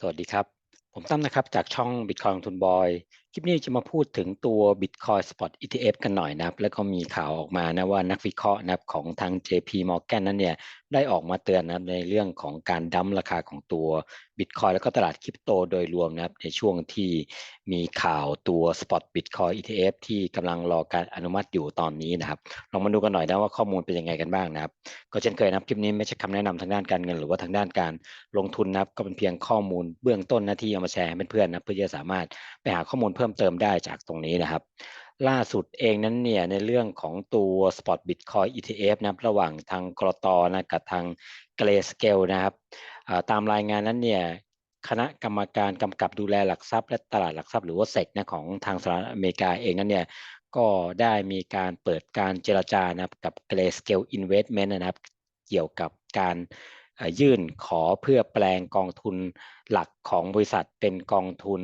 สวัสดีครับ ผมตั้มนะครับ จากช่อง Bitcoin ทุนบอย คลิปนี้จะมาพูดถึงตัว Bitcoin Spot ETF กันหน่อยนะครับ แล้วก็มีข่าวออกมานะว่านักวิเคราะห์นะครับของทาง JP Morgan นั้นเนี่ยได้ออกมาเตือนนะครับในเรื่องของการดั้มราคาของตัว Bitcoin แล้วก็ตลาดคริปโตโดยรวมนะครับในช่วงที่มีข่าวตัว Spot Bitcoin ETF ที่กำลังรอการอนุมัติอยู่ตอนนี้นะครับลองมาดูกันหน่อยนะว่าข้อมูลเป็นยังไงกันบ้างนะครับ ก็เช่นเคยนะครับคลิปนี้ไม่ใช่คำแนะนำทางด้านการเงิน หรือว่าทางด้านการลงทุนนะครับก็เป็นเพียงข้อมูลเบื้องต้นนะที่เอามาแชร์ให้เพื่อนๆนะเพื่อจะสามารถไปหาข้อมูลเพิ่มเติมได้จากตรงนี้นะครับ ล่าสุดเองนั้นเนี่ยในเรื่องของตัว Spot Bitcoin ETF นะครับระหว่างทางกรตนะกับทาง Grayscale นะครับตามรายงานนั้นเนี่ยคณะกรรมการกำกับดูแลหลักทรัพย์ และตลาดหลักทรัพย์หรือว่าเซกนะของทางสหรัฐอเมริกาเองนั้นเนี่ยก็ได้มีการเปิดการเจรจานะครับกับ Grayscale Investment นะครับเกี่ยวกับการยื่นขอเพื่อแปลงกองทุนหลักของบริษัทเป็นกองทุน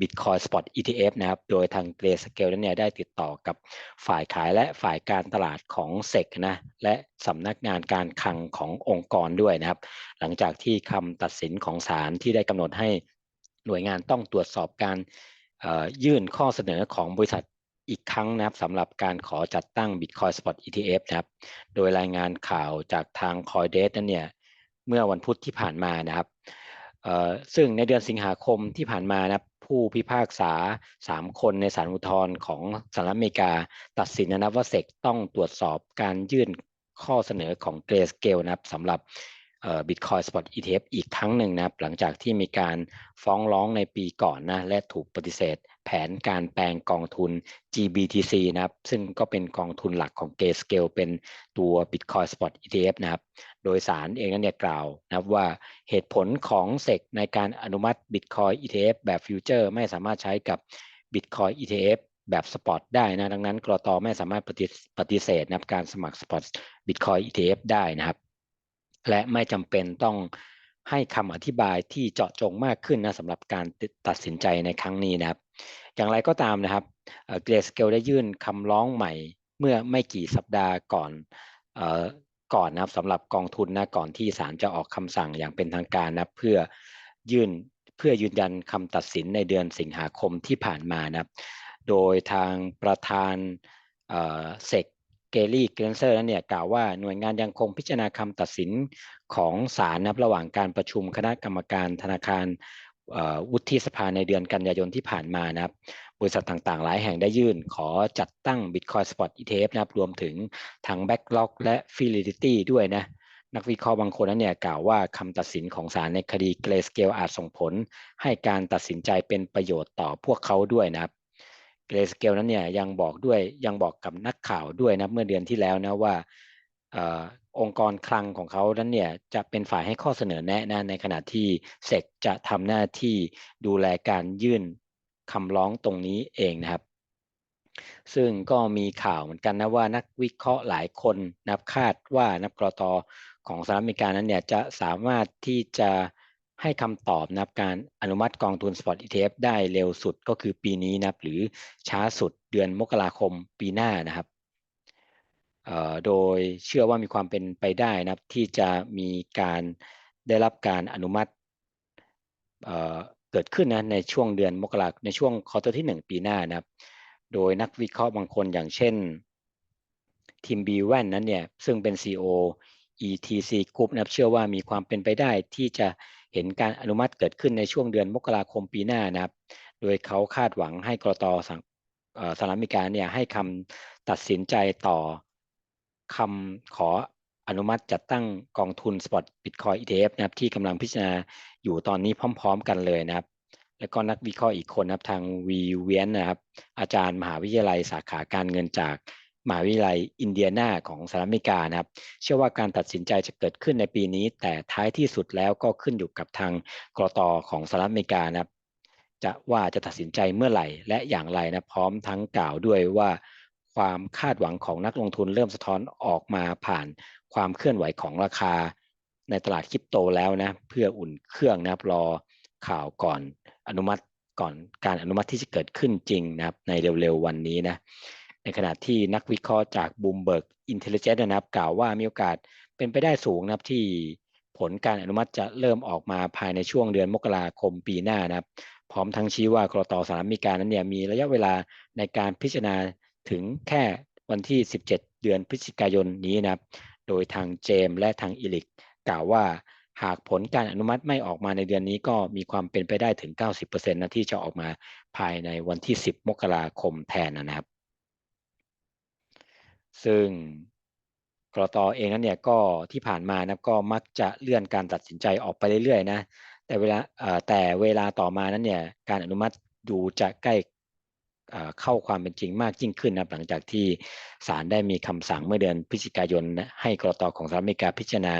Bitcoin Spot ETF นะครับ โดยทาง Grayscale นั้นเนี่ยได้ติดต่อกับฝ่ายขายและฝ่ายการตลาดของ SEC นะ และสำนักงานการคลังขององค์กรด้วยนะครับ หลังจากที่คำตัดสินของศาลที่ได้กำหนดให้หน่วยงานต้องตรวจสอบการยื่นข้อเสนอของบริษัทอีกครั้งนะครับสำหรับการขอจัดตั้ง Bitcoin Spot ETF นะครับ โดยรายงานข่าวจากทาง Coindesk นั้นเนี่ย เมื่อวันพุธที่ผ่านมานะครับ ซึ่งในเดือนสิงหาคมที่ผ่านมานะผู้พิพากษา 3 คนในศาลอุทธรณ์ของสหรัฐอเมริกา ตัดสินนะว่าเซกต้องตรวจสอบการยื่นข้อเสนอของเกรสเกลนะครับสำหรับ บิตคอยสปอต ETF อีกครั้งหนึ่งนะครับ หลังจากที่มีการฟ้องร้องในปีก่อนนะและถูกปฏิเสธ แผนการแปลงกองทุน GBTC นะครับ ซึ่งก็เป็นกองทุนหลักของ Grayscale เป็นตัว Bitcoin Spot ETF นะครับ โดยสารเองนั้นเนี่ยกล่าวนะครับว่าเหตุผลของเซกในการอนุมัติ Bitcoin ETF แบบฟิวเจอร์ไม่สามารถใช้กับ Bitcoin ETF แบบสปอตได้นะ ดังนั้นกรตอไม่สามารถปฏิเสธนะครับการสมัครสปอต Bitcoin ETF ได้นะครับ และไม่จำเป็นต้องให้คำอธิบายที่เจาะจงมากขึ้นนะสำหรับการตัดสินใจในครั้งนี้นะครับ อย่างไรก็ตามนะครับเกรสเกลได้ยื่นคำร้องใหม่เมื่อไม่กี่สัปดาห์ก่อนก่อนนะครับสำหรับกองทุนนะก่อนที่ศาลจะออกคำสั่งอย่างเป็นทางการนะเพื่อยื่นเพื่อยืนยันคำตัดสินในเดือนสิงหาคมที่ผ่านมานะครับ โดยทางประธานเซก เกลี่เกรนเซอร์นั้นเนี่ยกล่าวว่าหน่วยงานยังคงพิจารณาคำตัดสินของศาลนะระหว่างการประชุมคณะกรรมการธนาคารวุฒิสภาในเดือนกันยายนที่ผ่านมานะครับ บริษัทต่างๆ หลายแห่งได้ยื่นขอจัดตั้ง Bitcoin Spot ETF นะครับ รวมถึงทั้ง Backlog และ Fidelity ด้วยนะ นักวิเคราะห์บางคนนั้นเนี่ยกล่าวว่าคำตัดสินของศาลในคดี Grayscale อาจส่งผล ให้การตัดสินใจเป็นประโยชน์ต่อพวกเขาด้วยนะครับ เกรสเกลนั้นเนี่ยยังบอกด้วยยังบอกกับนักข่าวด้วยนะเมื่อเดือนที่แล้วนะว่าอองค์กรคลังของเขานั้นเนี่ยจะเป็นฝ่ายให้ข้อเสนอแนะนะในขณะที่เซกจะทำหน้าที่ดูแลการยื่นคำร้องตรงนี้เองนะครับ ซึ่งก็มีข่าวเหมือนกันนะว่านักวิเคราะห์หลายคนนับคาดว่านักกรตของสหรัฐอเมริกานั้นเนี่ยจะสามารถที่จะ ให้คำตอบนะครับการอนุมัติกองทุน Spot ETF ได้เร็วสุดก็คือปีนี้นะครับหรือช้าสุดเดือนมกราคมปีหน้านะครับโดยเชื่อว่ามีความเป็นไปได้นะครับที่จะมีการได้รับการอนุมัติเกิดขึ้นนะในช่วงเดือนมกราในช่วงคอร์เตอร์ที่ 1 ปีหน้านะครับ โดยนักวิเคราะห์บางคนอย่างเช่นทีมบีแวนนั้นเนี่ยซึ่งเป็น CEO ETC Group นะครับเชื่อว่ามีความเป็นไปได้ที่จะ เห็นการอนุมัติเกิดขึ้นในช่วงเดือนมกราคมปีหน้านะครับ โดยเขาคาดหวังให้กรตสหรัฐอเมริกาเนี่ยให้คำตัดสินใจต่อคำขออนุมัติจัดตั้งกองทุน Spot Bitcoin ETF นะครับที่กำลังพิจารณาอยู่ตอนนี้พร้อม ๆ กันเลยนะครับ แล้วก็นักวิเคราะห์อีกคนนะครับทางวีเวียนนะครับอาจารย์มหาวิทยาลัยสาขาการเงินจาก มหาวิทยาลัยอินเดียนาของสหรัฐอเมริกานะครับ เชื่อว่าการตัดสินใจจะเกิดขึ้นในปีนี้ แต่ท้ายที่สุดแล้วก็ขึ้นอยู่กับทางกรตของสหรัฐอเมริกานะครับ จะว่าจะตัดสินใจเมื่อไหร่และอย่างไรนะพร้อมทั้งกล่าวด้วยว่า ความคาดหวังของนักลงทุนเริ่มสะท้อนออกมาผ่านความเคลื่อนไหวของราคา ในตลาดคริปโตแล้วนะเพื่ออุ่นเครื่องนะครับรอข่าวก่อนอนุมัติก่อนการอนุมัติที่จะเกิดขึ้นจริงนะครับในเร็วๆวันนี้นะ ในขณะที่นักวิเคราะห์จาก Bloomberg Intelligence นะครับ กล่าวว่ามีโอกาสเป็นไปได้สูงนะครับที่ผผลการอนุมัติจะเริ่มออกมาภายในช่วงเดือนมกราคมปีหน้านะครับ พร้อมทั้งชี้ว่ากรตสหรัฐอเมริกานั้นเนี่ยมีระยะเวลาในการพิจารณาถึงแค่วันที่ 17 เดือนพฤศจิกายนนี้นะครับ โดยทางเจมและทางอิลิกกล่าวว่าหากผลการอนุมัติไม่ออกมาในเดือนนี้ก็มีความเป็นไปได้ถึง 90%นะที่จะออกมาภายในวันที่ 10 มกราคมแทนนะครับ ซึ่งกรตเองนั้นเนี่ยก็ที่ผ่านมานะก็มักจะเลื่อนการตัดสินใจออกไปเรื่อยๆนะแต่เวลาแต่เวลาต่อมานั้นเนี่ยการอนุมัติดูจะใกล้เข้าความเป็นจริงมากยิ่งขึ้นนะหลังจากที่ศาลได้มีคำสั่งเมื่อเดือนพฤศจิกายน ให้กรตของสหรัฐอเมริกาพิจารณา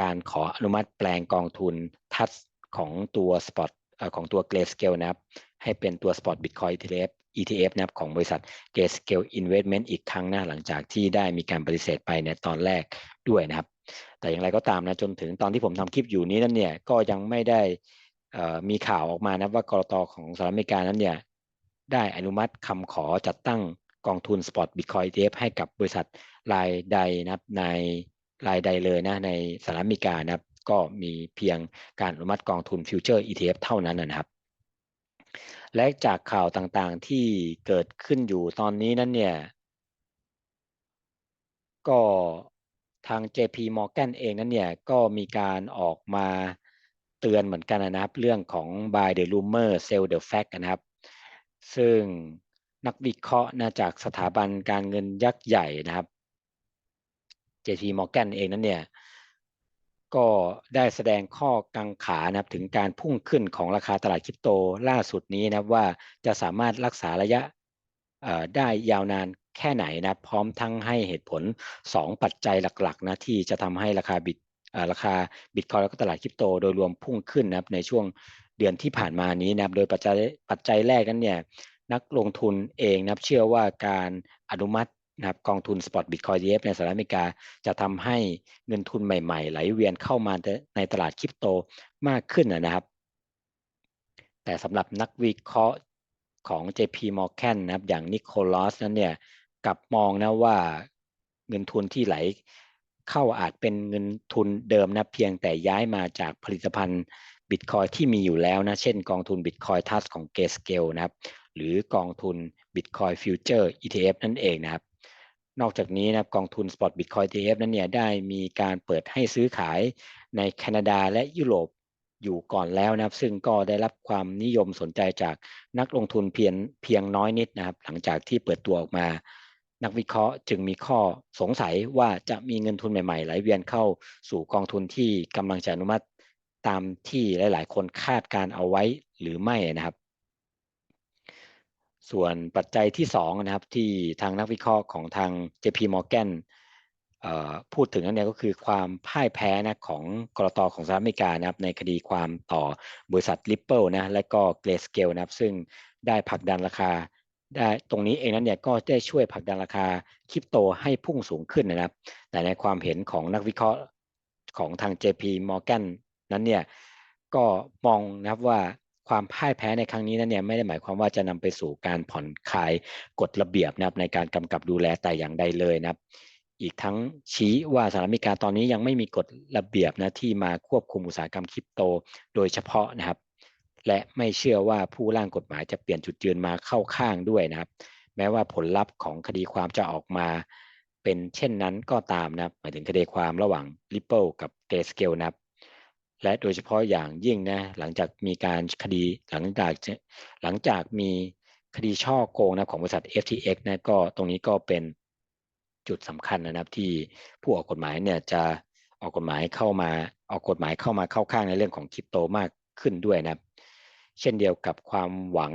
การขออนุมัติแปลงกองทุนทัสของตัวสปอตของตัวเกรสเกลนะครับให้เป็นตัว Spot Bitcoin ETF ETF นะครับของบริษัท g a Scale Investment อีกครั้งหนะหลังจากที่ได้มีการปฏิเสธไปในตอนแรกด้วยนะครับ แต่อย่างไรก็ตามนะจนถึงตอนที่ผมทำคลิปอยู่นี้นั้นเนี่ยก็ยังไม่ได้มีข่าวออกมานะว่ากรตของสหรัฐอเมริกานั้นเนี่ยได้อนุมัติคำขอจัดตั้งกองทุน Spot Bitcoin ETF ให้กับบริษัทรายใดนะครับในรายใดเลยนะในสหรัฐอเมริกานะครับก็มีเพียงการอนุมัติกองทุนฟิวเจอร์ ETF เท่านั้นนะครับ และจากข่าวต่างๆที่เกิดขึ้นอยู่ตอนนี้นั้นเนี่ย ก็ทาง JP Morgan เองนั้นเนี่ย ก็มีการออกมาเตือนเหมือนกันนะครับ เรื่องของ buy the rumor sell the fact นะครับ ซึ่งนักวิเคราะห์นะจากสถาบันการเงินยักษ์ใหญ่นะครับ JP Morgan เองนั้นเนี่ย ก็ได้แสดงข้อกังขานะครับถึงการพุ่งขึ้นของราคาตลาดคริปโตล่าสุดนี้นะครับว่าจะสามารถรักษาระยะได้ยาวนานแค่ไหนนะพร้อมทั้งให้เหตุผล 2 ปัจจัยหลักๆนะที่จะทำให้ราคาบิตราคาบิตคอยแล้วก็ตลาดคริปโตโดยรวมพุ่งขึ้นนะครับในช่วงเดือนที่ผ่านมานี้นะครับโดยปัจจัยปัจจัยแรกนั้นเนี่ยนักลงทุนเองนะครับเชื่อว่าการอนุมัติ นะครับกองทุน Spot Bitcoin ETF ในสหรัฐอเมริกา จะทำให้เงินทุนใหม่ๆ ไหลเวียนเข้ามาในตลาดคริปโตมากขึ้นนะครับ แต่สำหรับนักวิเคราะห์ของ JP Morgan นะครับอย่างนิโคลัสนั้นเนี่ยกลับมองนะว่าเงินทุนที่ไหลเข้าอาจเป็นเงินทุนเดิมนะเพียงแต่ย้ายมาจากผลิตภัณฑ์บิตคอยที่มีอยู่แล้วนะ เช่นกองทุนบิตคอยทัสของ Grayscale นะครับ หรือกองทุน Bitcoin Future ETF นั่นเองนะครับ นอกจากนี้นะกองทุน Spot Bitcoin ETF นั้นเนี่ยได้มีการเปิดให้ซื้อขายในแคนาดาและยุโรปอยู่ก่อนแล้วนะครับ ซึ่งก็ได้รับความนิยมสนใจจากนักลงทุนเพียงเพียงน้อยนิดนะครับ หลังจากที่เปิดตัวออกมา นักวิเคราะห์จึงมีข้อสงสัยว่าจะมีเงินทุนใหม่ๆไหลเวียนเข้าสู่กองทุนที่กำลังจะอนุมัติตามที่หลาย ๆ คนคาดการเอาไว้หรือไม่นะครับ ส่วนปัจจัยที่2นะครับที่ทางนักวิเคราะห์ของทาง JP Morgan พูดถึงนั่นเนี่ยก็คือความพ่ายแพ้นะของกรตของสหรัฐอเมริกานะครับในคดีความต่อบริษัท Ripple นะและก็ Grayscale นะครับซึ่งได้ผลักดันราคาได้ตรงนี้เองนั้นเนี่ยก็ได้ช่วยผลักดันราคาคริปโตให้พุ่งสูงขึ้นนะครับ แต่ในความเห็นของนักวิเคราะห์ของทาง JP Morgan นั้นเนี่ยก็มองนะครับว่า ความพ่ายแพ้ในครั้งนี้นั้นเนี่ยไม่ได้หมายความว่าจะนำไปสู่การผ่อนคลายกฎระเบียบนะครับในการกำกับดูแลแต่อย่างใดเลยนะครับ อีกทั้งชี้ว่าสหรัฐอเมริกาตอนนี้ยังไม่มีกฎระเบียบนะที่มาควบคุมอุตสาหกรรมคริปโต โดยเฉพาะนะครับ และไม่เชื่อว่าผู้ร่างกฎหมายจะเปลี่ยนจุดยืนมาเข้าข้างด้วยนะครับ แม้ว่าผลลัพธ์ของคดีความจะออกมาเป็นเช่นนั้นก็ตามนะครับหมายถึงคดีความระหว่าง Ripple กับ Grayscale นะครับ และโดยเฉพาะอย่างยิ่งนะหลังจากมีการคดีหลังจากหลังจากมีคดีช่อโกงนะของบริษัท FTX นะก็ตรงนี้ก็เป็นจุดสำคัญนะครับที่ผู้ออกกฎหมายเนี่ยจะออกกฎหมายเข้ามาออกกฎหมายเข้ามาเข้าข้างในเรื่องของคริปโตมากขึ้นด้วยนะเช่นเดียวกับความหวัง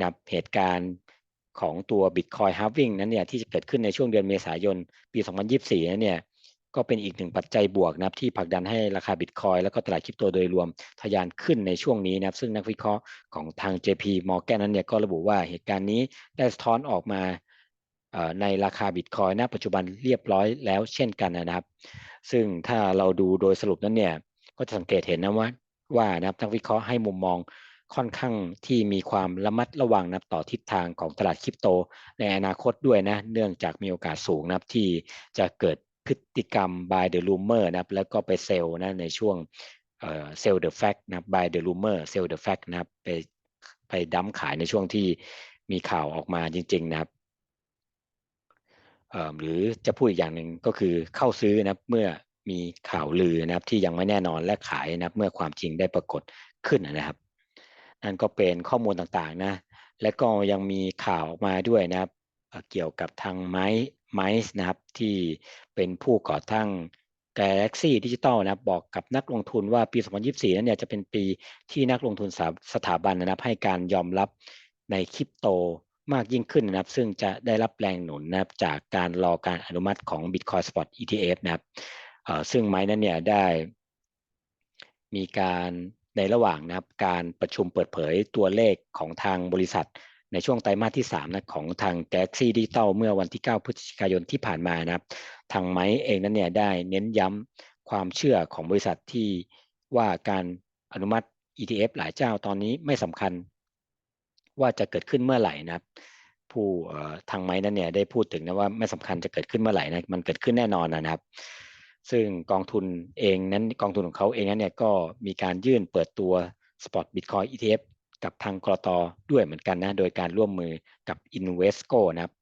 นะเหตุการณ์ของตัว Bitcoin halving นั้นเนี่ยที่จะเกิดขึ้นในช่วงเดือนเมษายนปี 2024นั้นเนี่ย ก็เป็นอีกหนึ่งปัจจัยบวกนะครับที่ผลักดันให้ราคาบิตคอยแล้วก็ตลาดคริปโตโดยรวมทะยานขึ้นในช่วงนี้นะครับ ซึ่งนักวิเคราะห์ของทาง JP Morgan นั้นเนี่ยก็ระบุว่าเหตุการณ์นี้ได้สะท้อนออกมาในราคาบิตคอยณปัจจุบันเรียบร้อยแล้วเช่นกันนะครับ ซึ่งถ้าเราดูโดยสรุปนั้นเนี่ยก็จะสังเกตเห็นนะว่าว่านะครับนักวิเคราะห์ให้มุมมองค่อนข้างที่มีความระมัดระวังนะต่อทิศทางของตลาดคริปโต ในอนาคตด้วยนะ เนื่องจากมีโอกาสสูงนะที่จะเกิด พฤติกรรม by the rumor นะครับแล้วก็ไปเซลล์นะในช่วงเอ่อ sell the fact นะครับ by the rumor sell the fact นะครับไปไปดั้มขายในช่วงที่มีข่าวออกมาจริง ๆ นะครับหรือจะพูดอีกอย่างหนึ่งก็คือเข้าซื้อนะครับเมื่อมีข่าวลือนะครับที่ยังไม่แน่นอนและขายนะครับเมื่อความจริงได้ปรากฏขึ้นนะครับ นั่นก็เป็นข้อมูลต่างๆนะและก็ยังมีข่าวออกมาด้วยนะครับเกี่ยวกับทางไม้ ไมซ์นะครับที่เป็นผู้ก่อตั้ง Galaxy Digital นะบบอกกับนักลงทุนว่าปี 2024 นั้นเนี่ยจะเป็นปีที่นักลงทุนสถาบันนะครับให้การยอมรับในคริปโตมากยิ่งขึ้นนะครับ ซึ่งจะได้รับแรงหนุนนะครับจากการรอการอนุมัติของ Bitcoin Spot ETF นะครับซึ่งไม้นั้นเนี่ยได้ มีการในระหว่างนะครับการประชุมเปิดเผยตัวเลขของทางบริษัท ในช่วงไตรมาสที่3นะของทาง Galaxy Digital เมื่อวันที่ 9 พฤศจิกายนที่ผ่านมานะครับ ทางไม้เองนั้นเนี่ยได้เน้นย้ำความเชื่อของบริษัทที่ว่าการอนุมัติ ETF หลายเจ้าตอนนี้ไม่สำคัญ ว่าจะเกิดขึ้นเมื่อไหร่นะครับ ผู้ทางไม้นั้นเนี่ยได้พูดถึงนะว่าไม่สำคัญจะเกิดขึ้นเมื่อไหร่นะมันเกิดขึ้นแน่นอนนะครับซึ่งกองทุนเองนั้นกองทุนของเขาเองนั้นเนี่ยก็มีการยื่นเปิดตัว Spot Bitcoin ETF กับทางกรตด้วยเหมือนกันนะโดยการร่วมมือกับ Invesco นะครับ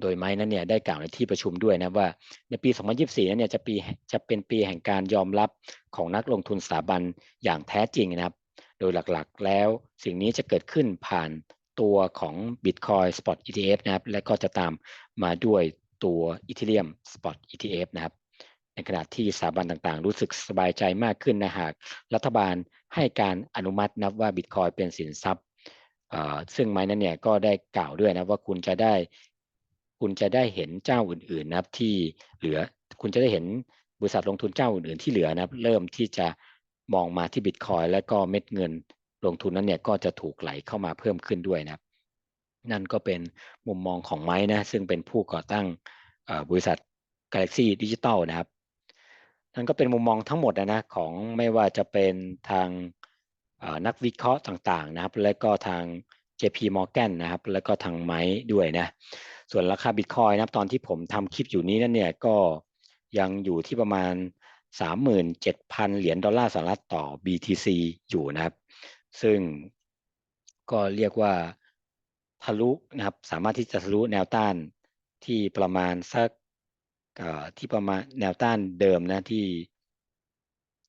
โดยไม้นั้นเนี่ยได้กล่าวในที่ประชุมด้วยนะว่าในปี 2024 นั้นเนี่ยจะปีจะเป็นปีแห่งการยอมรับของนักลงทุนสถาบันอย่างแท้จริงนะครับ โดยหลักๆแล้วสิ่งนี้จะเกิดขึ้นผ่านตัวของ Bitcoin Spot ETF นะครับ และก็จะตามมาด้วยตัว Ethereum Spot ETF นะครับ ในขณะที่สถาบันต่างๆ รู้สึกสบายใจมากขึ้นนะหาก รัฐบาลให้การอนุมัตินับว่า Bitcoin เป็นสินทรัพย์ซึ่งไม้นั้นเนี่ยก็ได้กล่าวด้วยนะว่าคุณจะได้ คุณจะได้เห็นเจ้าอื่นๆนะครับที่เหลือคุณจะได้เห็นบริษัทลงทุนเจ้าอื่นๆที่เหลือนะครับ เริ่มที่จะมองมาที่บิตคอยและก็เม็ดเงินลงทุนนั้นเนี่ยก็จะถูกไหลเข้ามาเพิ่มขึ้นด้วยนะครับ นั่นก็เป็นมุมมองของไม้นะซึ่งเป็นผู้ก่อตั้งบริษัท Galaxy Digital นะครับ นั่นก็เป็นมุมมองทั้งหมดนะนะของไม่ว่าจะเป็นทางนักวิเคราะห์ต่างๆนะครับ และก็ทาง JP Morgan นะครับ แล้วก็ทางไม้ด้วยนะ ส่วนราคาบิตคอยนะครับตอนที่ผมทำคลิปอยู่นี้นั่นเนี่ยก็ยังอยู่ที่ประมาณ 37,000 เหรียญดอลลาร์สหรัฐต่อ BTC อยู่นะครับ ซึ่งก็เรียกว่าทะลุนะครับ สามารถที่จะทะลุแนวต้านที่ประมาณสัก ที่ประมาณแนวต้านเดิมนะที่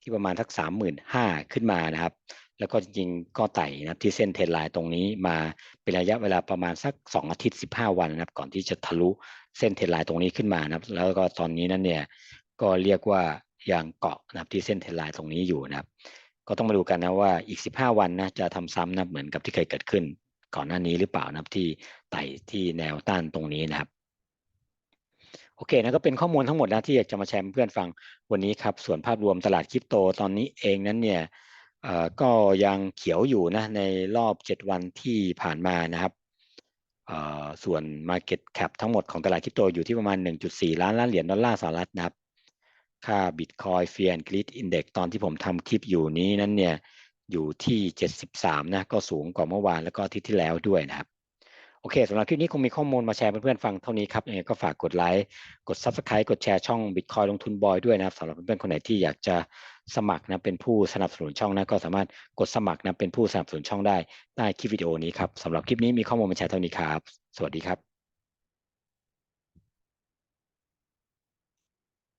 ที่ประมาณสักสามหมื่นห้าขึ้นมานะครับ แล้วก็จริงๆก็ไต่นะที่เส้นเทรนไลน์ตรงนี้มาเป็นระยะเวลาประมาณสักสองอาทิตย์สิบห้าวันนะครับ ก่อนที่จะทะลุเส้นเทรนไลน์ตรงนี้ขึ้นมานะครับ แล้วก็ตอนนี้นั้นเนี่ยก็เรียกว่ายังเกาะนะครับที่เส้นเทรนไลน์ตรงนี้อยู่นะครับ ก็ต้องมาดูกันนะว่าอีก 15 วันนะจะทำซ้ำนะเหมือนกับที่เคยเกิดขึ้น ก่อนหน้านี้หรือเปล่านะครับที่ไต่ที่แนวต้านตรงนี้นะครับ โอเคนะก็เป็นข้อมูลทั้งหมดนะที่อยากจะมาแชร์เพื่อนฟังวันนี้ครับ ส่วนภาพรวมตลาดคริปโตตอนนี้เองนั้นเนี่ยก็ยังเขียวอยู่นะในรอบ 7 วันที่ผ่านมานะครับส่วน Market Cap ทั้งหมดของตลาดคริปโตอยู่ที่ประมาณ 1.4 ล้านล้านเหรียญดอลลาร์สหรัฐนะครับ ค่า Bitcoin Fear and Greed Index ตอนที่ผมทำคลิปอยู่นี้นั้นเนี่ยอยู่ที่ 73 นะ ก็สูงกว่าเมื่อวานแล้วก็ที่ที่แล้วด้วยนะครับ อเคสำหรับคลิปนี้คงมีข้อมูลมาแชร์เพื่อนๆฟังเท่านี้ครับยังไงก็ฝากกดไลค์กด Subscribe กดแชร์ช่อง Bitcoin ลงทุนบอยด้วยนะครับสำหรับเพื่อนๆคนไหนที่อยากจะสมัครนะเป็นผู้สนับสนุนช่องนะก็สามารถกดสมัครนะเป็นผู้สนับสนุนช่องได้ใต้คลิปวิดีโอนี้ครับสำหรับคลิปนี้มีข้อมูลมาแชร์เท่านี้ครับ สวัสดีครับ